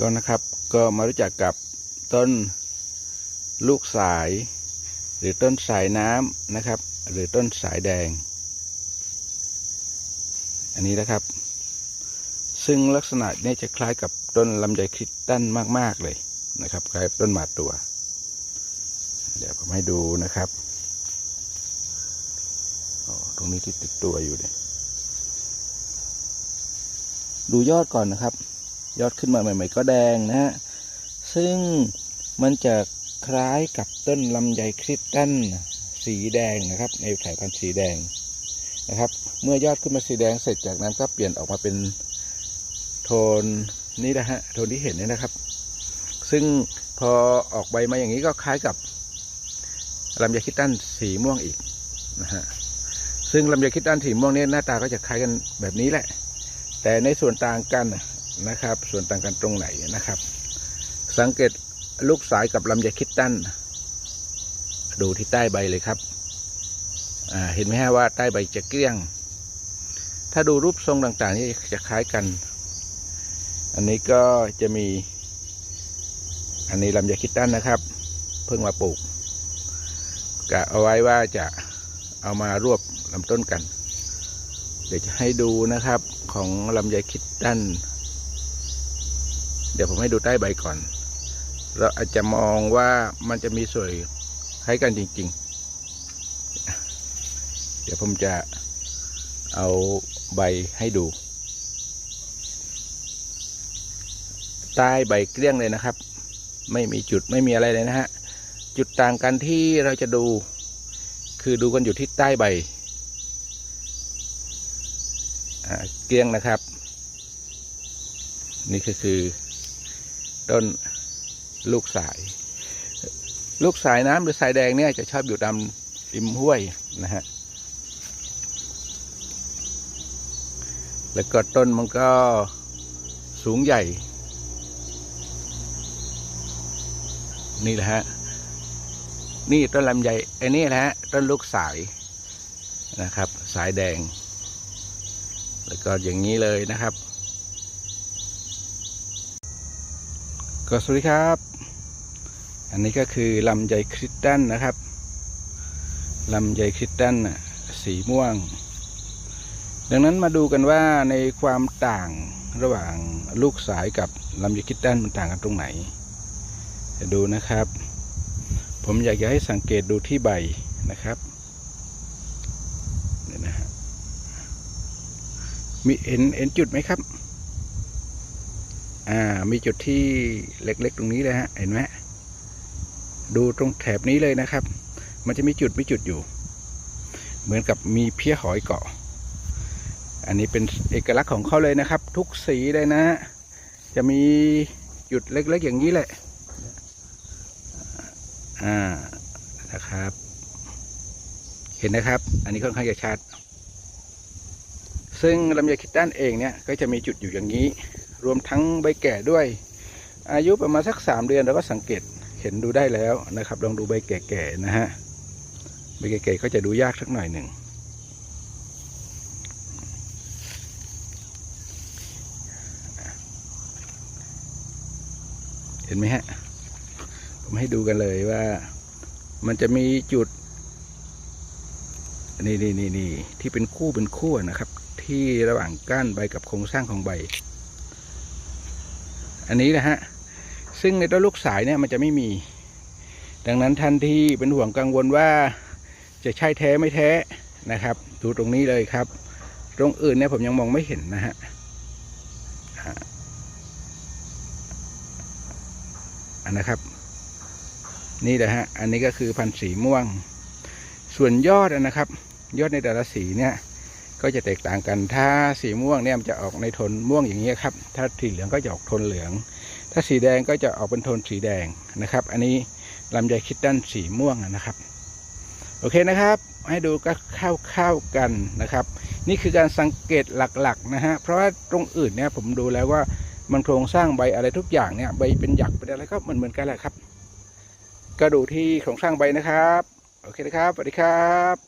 ก็นะครับก็มารู้จักกับต้นลูกสาย หรือต้นสายน้ำนะครับ หรือต้นสายแดง อันนี้นะครับ ซึ่งลักษณะนี้จะคล้ายกับต้นลำไยคริสตันมาก ๆ เลยนะครับ คล้ายต้นหมากตัว เดี๋ยวผมให้ดูนะครับตรงนี้ที่ติดตัวอยู่เนี่ยดูยอดก่อนนะครับ ยอดขึ้นมาใหม่ ๆ ก็แดงนะฮะ ซึ่งมันจะคล้ายกับต้นลำไยคริสตันสีแดงนะครับ ในสายพันธุ์สีแดงนะครับ เมื่อยอดขึ้นมาสีแดงเสร็จจากนั้นก็เปลี่ยนออกมาเป็นโทนนี่นะฮะโทนที่เห็นเนี่ยนะครับ ซึ่งพอออกใบมาอย่างนี้ก็คล้ายกับลำไยคริสตันสีม่วงอีกนะฮะซึ่งลำไยคริสตันสีม่วงเนี่ยหน้าตาก็จะคล้ายกันแบบนี้แหละ แต่ในส่วนต่างกัน นะครับ ส่วนต่างกันตรงไหนนะครับ สังเกตลูกสายกับลำไยคิดตันดูที่ใต้ใบเลยครับเห็นไหมฮะว่าใต้ใบจะเกลี้ยง ถ้าดูรูปทรงต่างๆนี่จะคล้ายกัน อันนี้ก็จะมี อันนี้ลำไยคิดตันนะครับ เพิ่งมาปลูกกะเอาไว้ว่าจะเอามารวบลำต้นกัน เดี๋ยวจะให้ดูนะครับของลำไยคิดตัน ดี๋ยวผมให้ดูใต้ใบก่อน เราอาจจะมองว่ามันจะมีสวนคล้ายกันจริง ๆ เดี๋ยวผมจะเอาใบให้ดู ใต้ใบเกลี้ยงเลยนะครับ ไม่มีจุดไม่มีอะไรเลยนะฮะ จุดต่างกันที่เราจะดู คือดูกันอยู่ที่ใต้ใบเกลี้ยงนะครับ นี่ก็คือ ต้นลูกสาย ลูกสายน้ำหรือสายแดงเนี่ยจะชอบอยู่ตามริมห้วยนะฮะ แล้วก็ต้นมันก็สูงใหญ่ นี่แหละฮะ นี่ต้นลำไยไอ้นี่แหละฮะต้นลูกสายนะครับ สายแดง แล้วก็อย่างนี้เลยนะครับ ก็สวัสดีครับ อันนี้ก็คือลำไยคริสตันนะครับ ลำไยคริสตันสีม่วง ดังนั้นมาดูกันว่าในความต่างระหว่างลูกสายกับลำไยคริสตันมันต่างกันตรงไหนจะดูนะครับ ผมอยากจะให้สังเกตดูที่ใบนะครับเนี่ยนะฮะมีเห็นเห็นจุดไหมครับ อ่ามีจุดที่เล็กๆ ตรงนี้เลยฮะเห็นไหมดูตรงแถบนี้เลยนะครับ มันจะมีจุดมีจุดอยู่ เหมือนกับมีเพี้ยหอยเกาะ อันนี้เป็นเอกลักษณ์ของเขาเลยนะครับ ทุกสีเลยนะฮะจะมีจุดเล็กๆ อย่างนี้แหละ อ่านะครับ เห็นนะครับ อันนี้ค่อนข้างจะชัด ซึ่งลำไยคิดด้านเองเนี่ยก็จะมีจุดอยู่อย่างนี้ รวมทั้งใบแก่ด้วย อายุประมาณสักสามเดือนเราก็สังเกตเห็นดูได้แล้วนะครับ ลองดูใบแก่ๆนะฮะใบแก่ๆก็จะดูยากสักหน่อยหนึ่งเห็นไหมฮะ ผมให้ดูกันเลยว่ามันจะมีจุด นี่นี่นี่นี่ที่เป็นคู่เป็นคู่นะครับ ที่ระหว่างก้านใบกับโครงสร้างของใบ อันนี้นะฮะ ซึ่งในต้นลูกสายเนี่ยมันจะไม่มี ดังนั้นท่านที่เป็นห่วงกังวลว่าจะใช่แท้ไม่แท้นะครับ ดูตรงนี้เลยครับ ตรงอื่นเนี่ยผมยังมองไม่เห็นนะฮะอันนะครับนี่แหละฮะ อันนี้ก็คือพันธุ์สีม่วง ส่วนยอดนะครับ ยอดในแต่ละสีเนี่ย ก็จะแตกต่างกัน ถ้าสีม่วงเนี่ยมันจะออกในโทนม่วงอย่างนี้ครับ ถ้าสีเหลืองก็จะออกโทนเหลือง ถ้าสีแดงก็จะออกเป็นโทนสีแดงนะครับ อันนี้ลำไยคิดด้านสีม่วงนะครับ โอเคนะครับ ให้ดูก็เข้าๆกันนะครับ นี่คือการสังเกตหลักๆนะฮะ เพราะว่าตรงอื่นเนี่ยผมดูแล้วว่ามันโครงสร้างใบอะไรทุกอย่างเนี่ยใบเป็นหยักเป็นอะไรก็เหมือนเหมือนกันแหละครับ ก็ดูที่โครงสร้างใบนะครับ โอเคนะครับสวัสดีครับ